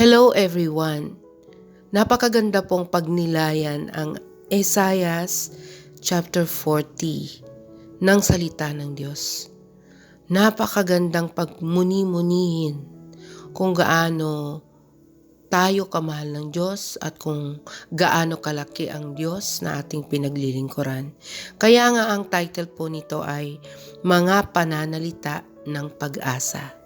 Hello everyone! Napakaganda pong pagnilayan ang Esayas chapter 40 ng salita ng Diyos. Napakagandang pagmuni-munihin kung gaano tayo kamahal ng Diyos at kung gaano kalaki ang Diyos na ating pinaglilingkuran. Kaya nga ang title po nito ay Mga Pananalita ng Pag-asa.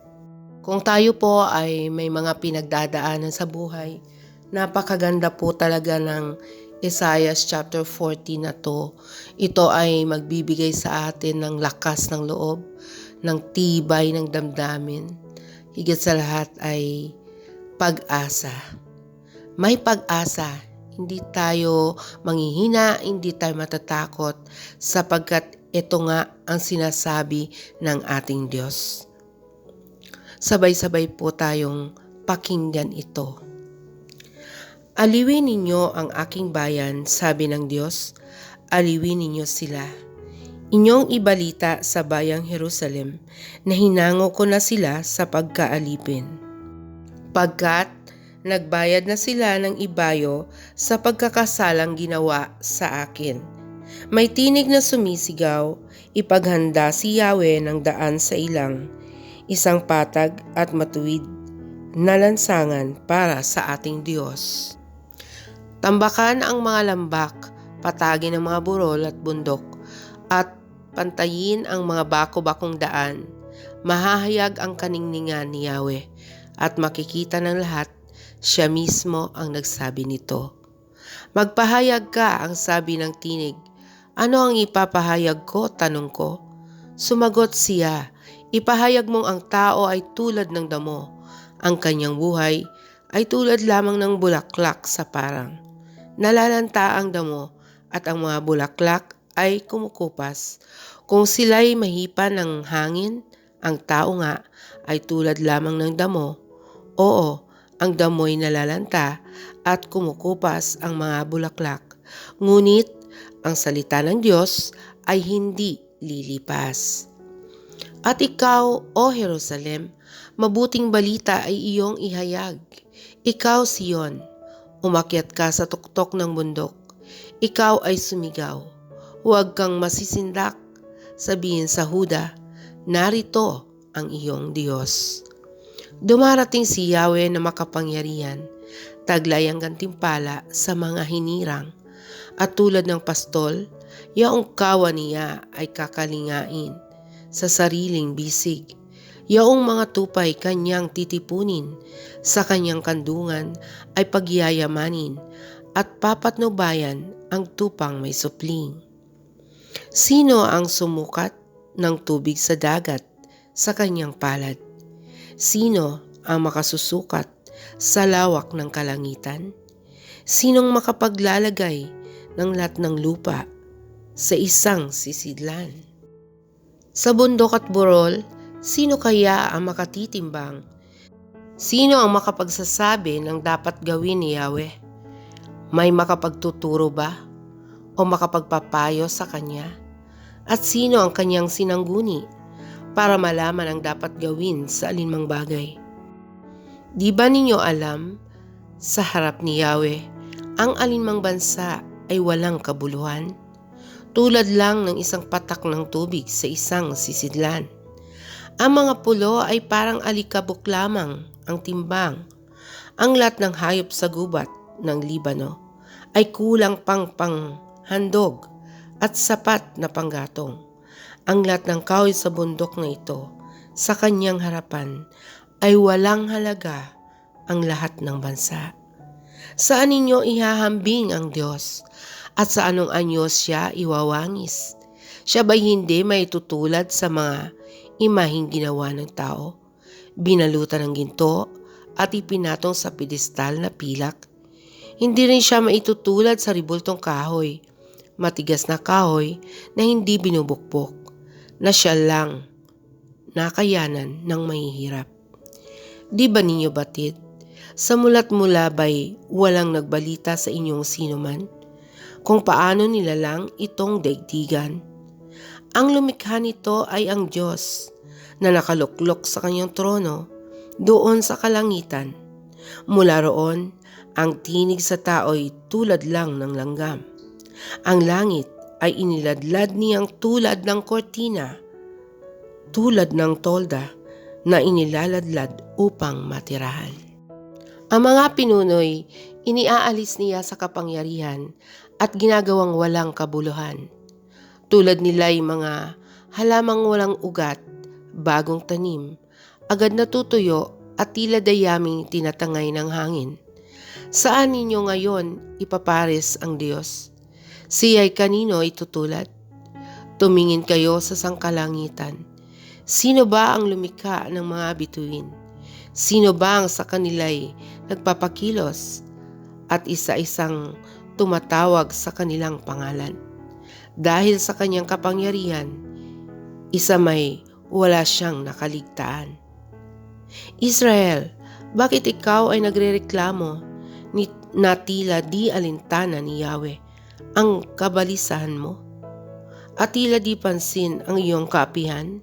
Kung tayo po ay may mga pinagdadaanan sa buhay, napakaganda po talaga ng Isaiah chapter 40 na to. Ito ay magbibigay sa atin ng lakas ng loob, ng tibay ng damdamin. Higit sa lahat ay pag-asa. May pag-asa. Hindi tayo manghihina, hindi tayo matatakot sapagkat ito nga ang sinasabi ng ating Diyos sabay-sabay po tayong pakinggan ito. Aliwin ninyo ang aking bayan, sabi ng Diyos, aliwin ninyo sila. Inyong ibalita sa bayang Jerusalem na hinango ko na sila sa pagkaalipin. Pagkat nagbayad na sila ng ibayo sa pagkakasalang ginawa sa akin. May tinig na sumisigaw, ipaghanda si Yahweh ng daan sa ilang isang patag at matuwid na lansangan para sa ating Diyos. Tambakan ang mga lambak, patagin ang mga burol at bundok, at pantayin ang mga bako-bakong daan. Mahahayag ang kaningningan ni Yahweh, at makikita ng lahat, siya mismo ang nagsabi nito. Magpahayag ka, ang sabi ng tinig. Ano ang ipapahayag ko? Tanong ko. Sumagot siya, Ipahayag mong ang tao ay tulad ng damo. Ang kanyang buhay ay tulad lamang ng bulaklak sa parang. Nalalanta ang damo at ang mga bulaklak ay kumukupas. Kung sila'y mahipan ng hangin, ang tao nga ay tulad lamang ng damo. Oo, ang damo'y nalalanta at kumukupas ang mga bulaklak. Ngunit ang salita ng Diyos ay hindi lilipas. At ikaw, O Jerusalem, mabuting balita ay iyong ihayag. Ikaw, Sion, umakyat ka sa tuktok ng bundok. Ikaw ay sumigaw. Huwag kang masisindak. Sabihin sa Huda, narito ang iyong Diyos. Dumarating si Yahweh na makapangyarihan, taglay ang gantimpala sa mga hinirang. At tulad ng pastol, yaong kawa niya ay kakalingain sa sariling bisig. Yaong mga tupay kanyang titipunin sa kanyang kandungan ay pagyayamanin at papatnubayan ang tupang may supling. Sino ang sumukat ng tubig sa dagat sa kanyang palad? Sino ang makasusukat sa lawak ng kalangitan? Sinong makapaglalagay ng lahat ng lupa sa isang sisidlan? Sa bundok at burol, sino kaya ang makatitimbang? Sino ang makapagsasabi ng dapat gawin ni Yahweh? May makapagtuturo ba? O makapagpapayo sa kanya? At sino ang kanyang sinangguni para malaman ang dapat gawin sa alinmang bagay? Di ba ninyo alam, sa harap ni Yahweh, ang alinmang bansa ay walang kabuluhan? Tulad lang ng isang patak ng tubig sa isang sisidlan. Ang mga pulo ay parang alikabok lamang ang timbang. Ang lahat ng hayop sa gubat ng Libano ay kulang pang panghandog at sapat na panggatong. Ang lahat ng kahoy sa bundok na ito sa kanyang harapan ay walang halaga ang lahat ng bansa. Saan ninyo ihahambing ang Diyos at sa anong anyo siya iwawangis. Siya ba'y hindi may tutulad sa mga imahing ginawa ng tao? Binalutan ng ginto at ipinatong sa pedestal na pilak. Hindi rin siya maitutulad sa ribultong kahoy, matigas na kahoy na hindi binubukbok, na siya lang nakayanan ng mahihirap. Di ba ninyo batid? Sa mulat mula ba'y walang nagbalita sa inyong sinuman? Kung paano nilalang itong daigdigan. Ang lumikha nito ay ang Diyos na nakaluklok sa kanyang trono doon sa kalangitan. Mula roon, ang tinig sa tao'y tulad lang ng langgam. Ang langit ay iniladlad niyang tulad ng kortina, tulad ng tolda na inilaladlad upang matirahan. Ang mga pinunoy, iniaalis niya sa kapangyarihan at ginagawang walang kabuluhan. Tulad nila'y mga halamang walang ugat, bagong tanim, agad natutuyo at tila dayaming tinatangay ng hangin. Saan ninyo ngayon ipapares ang Diyos? Siya'y kanino itutulad? Tumingin kayo sa sangkalangitan. Sino ba ang lumikha ng mga bituin? Sino ba ang sa kanila'y nagpapakilos at isa-isang tumatawag sa kanilang pangalan? Dahil sa kanyang kapangyarihan, isa may wala siyang nakaligtaan. Israel, bakit ikaw ay nagrereklamo ni, na tila di alintana ni Yahweh ang kabalisahan mo? At tila di pansin ang iyong kaapihan?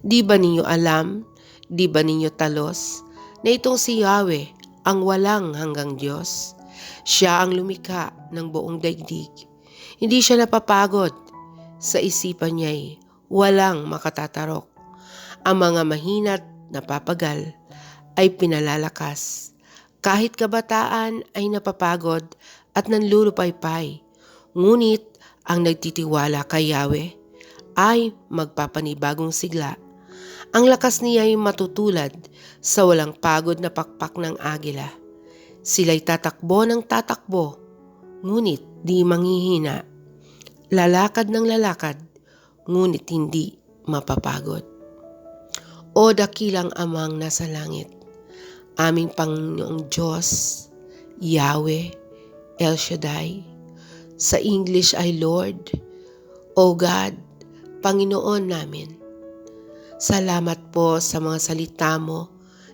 Di ba ninyo alam, di ba ninyo talos, na itong si Yahweh ang walang hanggang Diyos? Siya ang lumikha ng buong daigdig. Hindi siya napapagod. Sa isipan niya'y walang makatatarok. Ang mga mahina't napapagal ay pinalalakas kahit kabataan ay napapagod at nanlulupaypay, ngunit ang nagtitiwala kay Yahweh ay magpapanibagong sigla. Ang lakas niya ay matutulad sa walang pagod na pakpak ng agila. Sila'y tatakbo ng tatakbo, ngunit di manghihina. Lalakad ng lalakad, ngunit hindi mapapagod. O dakilang amang nasa langit, aming Panginoong Diyos, Yahweh, El Shaddai. Sa English ay Lord, O God, Panginoon namin. Salamat po sa mga salita mo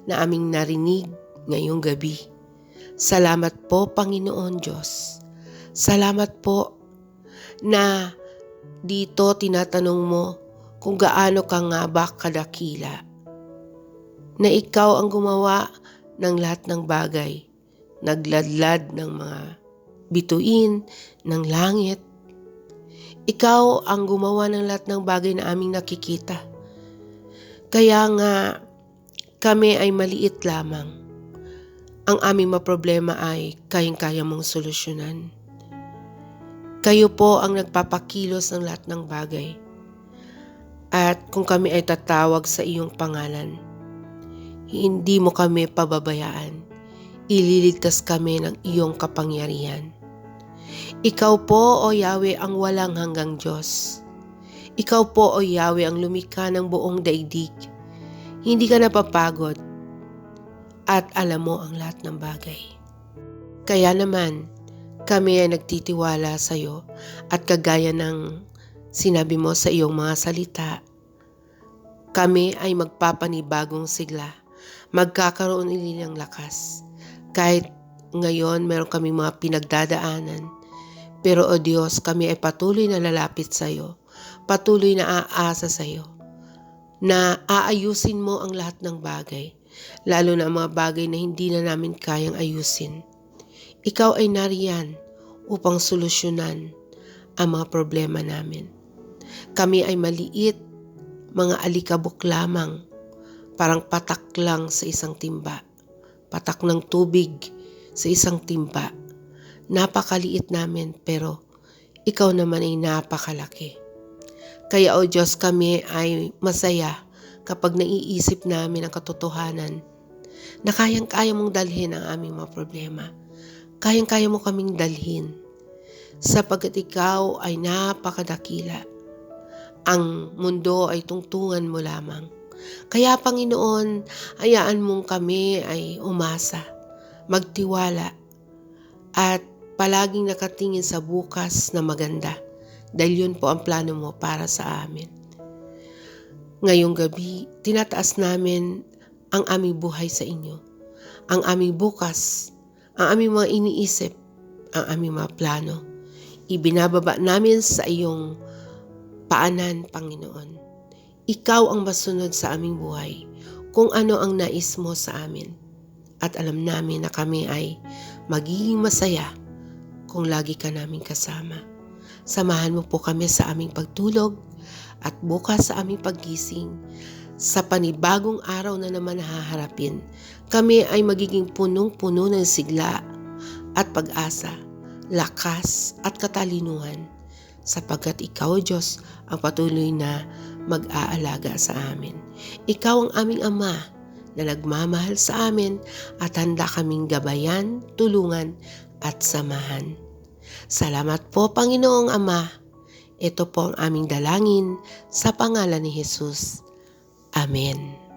na aming narinig ngayong gabi. Salamat po, Panginoon Diyos. Salamat po na dito tinatanong mo kung gaano ka nga ba kadakila. Na ikaw ang gumawa ng lahat ng bagay, nagladlad ng mga bituin, ng langit. Ikaw ang gumawa ng lahat ng bagay na aming nakikita. Kaya nga kami ay maliit lamang. Ang aming problema ay kayang-kaya mong solusyonan. Kayo po ang nagpapakilos ng lahat ng bagay. At kung kami ay tatawag sa iyong pangalan, hindi mo kami pababayaan. Ililigtas kami ng iyong kapangyarihan. Ikaw po, O Yahweh, ang walang hanggang Diyos. Ikaw po, O Yahweh, ang lumikha ng buong daigdig. Hindi ka napapagod at alam mo ang lahat ng bagay. Kaya naman, kami ay nagtitiwala sa iyo at kagaya ng sinabi mo sa iyong mga salita, kami ay magpapanibagong sigla magkakaroon ulit ng lakas. Kahit ngayon meron kami mga pinagdadaanan, pero o Diyos, kami ay patuloy na lalapit sa iyo, patuloy na aasa sa iyo, na aayusin mo ang lahat ng bagay, lalo na ang mga bagay na hindi na namin kayang ayusin. Ikaw ay nariyan upang solusyonan ang mga problema namin. Kami ay maliit, mga alikabok lamang Parang patak lang sa isang timba. Patak ng tubig sa isang timba. Napakaliit namin pero ikaw naman ay napakalaki. Kaya o Diyos kami ay masaya kapag naiisip namin ang katotohanan na kayang-kaya mong dalhin ang aming mga problema. Kayang-kaya mo kaming dalhin sapagkat ikaw ay napakadakila. Ang mundo ay tungtungan mo lamang. Kaya Panginoon, ayaan mong kami ay umasa, magtiwala, at palaging nakatingin sa bukas na maganda dahil yun po ang plano mo para sa amin. Ngayong gabi, tinataas namin ang aming buhay sa inyo, ang aming bukas, ang aming mga iniisip, ang aming mga plano. Ibinababa namin sa iyong paanan, Panginoon ikaw ang masunod sa aming buhay kung ano ang nais mo sa amin. at alam namin na kami ay magiging masaya kung lagi ka namin kasama. Samahan mo po kami sa aming pagtulog at bukas sa aming paggising. Sa panibagong araw na naman haharapin, kami ay magiging punong-puno ng sigla at pag-asa, lakas at katalinuhan sapagkat ikaw, Diyos, ang patuloy na mag-aalaga sa amin. Ikaw ang aming Ama na nagmamahal sa amin at handa kaming gabayan, tulungan at samahan. Salamat po, Panginoong Ama. Ito po ang aming dalangin sa pangalan ni Jesus. Amen.